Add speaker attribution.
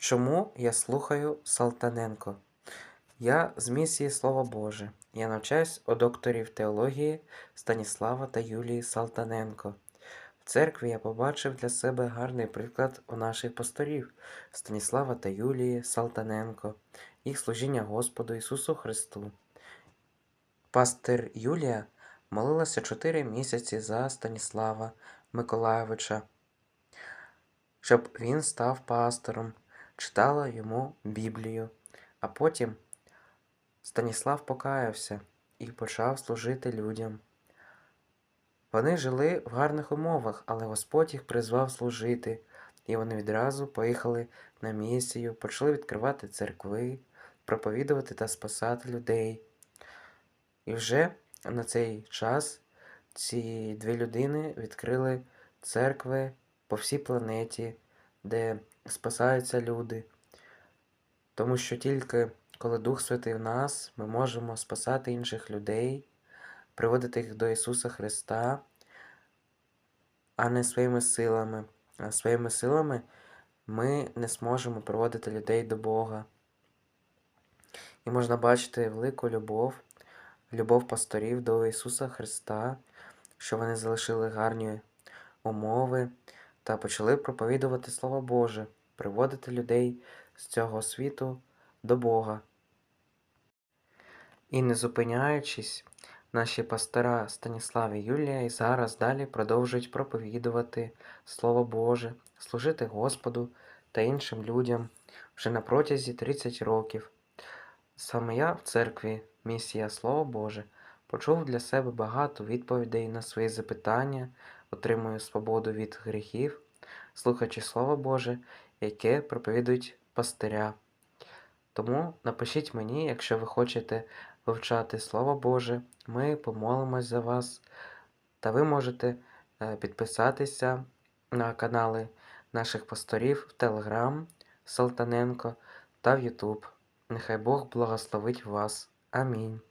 Speaker 1: Чому я слухаю Салтаненко? Я з місії Слово Боже. Я навчаюсь у докторів теології Станіслава та Юлії Салтаненко. В церкві я побачив для себе гарний приклад у наших пасторів Станіслава та Юлії Салтаненко, їх служіння Господу Ісусу Христу. Пастир Юлія молилася чотири місяці за Станіслава Миколайовича, щоб він став пастором, читала йому Біблію, а потім Станіслав покаявся і почав служити людям. Вони жили в гарних умовах, але Господь їх призвав служити, і вони відразу поїхали на місію, почали відкривати церкви, проповідувати та спасати людей. І вже на цей час ці дві людини відкрили церкви по всій планеті, де спасаються люди. Тому що тільки коли Дух Святий в нас, ми можемо спасати інших людей, приводити їх до Ісуса Христа, а не своїми силами. А своїми силами ми не зможемо приводити людей до Бога. І можна бачити велику любов, любов пасторів до Ісуса Христа, що вони залишили гарні умови та почали проповідувати Слово Боже, приводити людей з цього світу до Бога. І не зупиняючись, наші пастора Станіслав і Юлія і зараз далі продовжують проповідувати Слово Боже, служити Господу та іншим людям вже на протязі 30 років. Саме я в церкві місія Слово Боже почув для себе багато відповідей на свої запитання, отримую свободу від гріхів, слухаючи Слово Боже, яке проповідують пастиря. Тому напишіть мені, якщо ви хочете вивчати Слово Боже, ми помолимось за вас, та ви можете е, підписатися на канали наших пасторів в Телеграм Салтаненко та в Ютуб. Нехай Бог благословить вас. Амінь.